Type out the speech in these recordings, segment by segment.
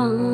മറ്റൊന്നില്ല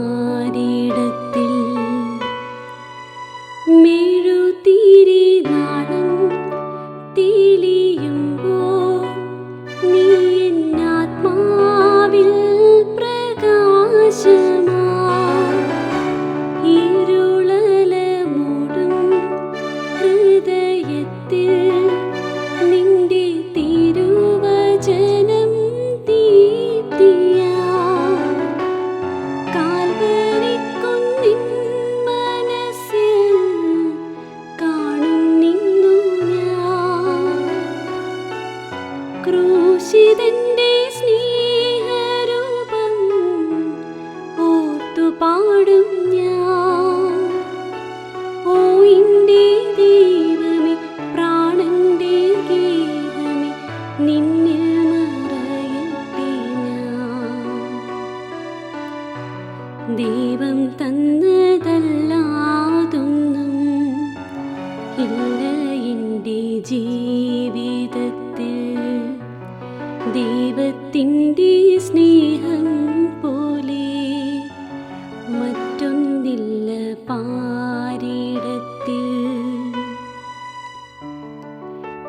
ക്രൂശിതന്റെ സ്നേഹരൂപം ഓർത്തു ഞാൻ. ഓ ഇന്റെ ദൈവമേ പ്രാണന്റെ ഗേഹമേ നിന്നിൽ മറയട്ടെ ഞാൻ. ദൈവം തന്നതല്ലാതൊന്നും ഇല്ല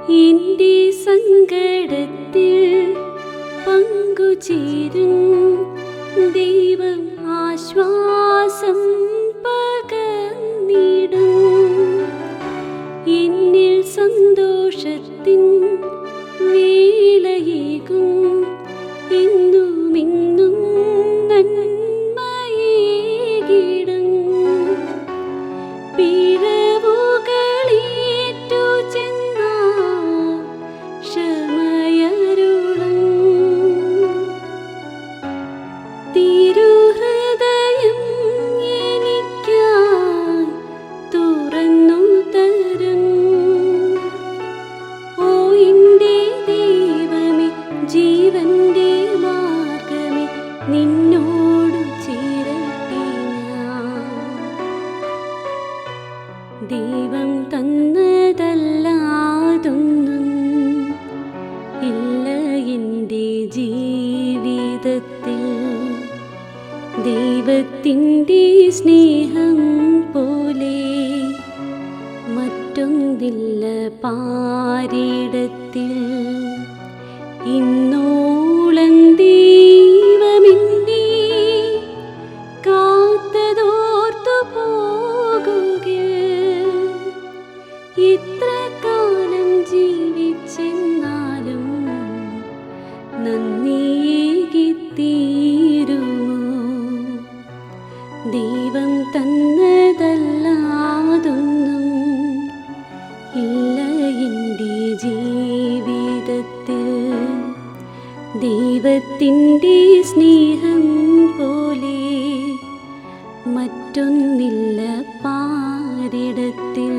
എന്റെ സങ്കടത്തിൽ പങ്കുചേരും ദൈവം ആശ്വാസം സന്തോഷത്തിൻ വേലയേകും. എന്നുമിന്നും ജീവന്റെ മാർഗമേ നിന്നോടു ചേരട്ടെ ദൈവം തന്നതല്ലാതൊന്നും ഇല്ല എന്റെ ജീവിതത്തിൽ. ദൈവത്തിന്റെ സ്നേഹം പോലെ മറ്റൊന്നില്ല പാരിടത്തിൽ. ഇന്നോളം ദൈവമെന്നെ ഇത്ര കാലം ദൈവം തന്നതല്ലാതൊന്നും ദൈവത്തിന്റെ സ്നേഹം പോലെ മറ്റൊന്നില്ല പാരിടത്തിൽ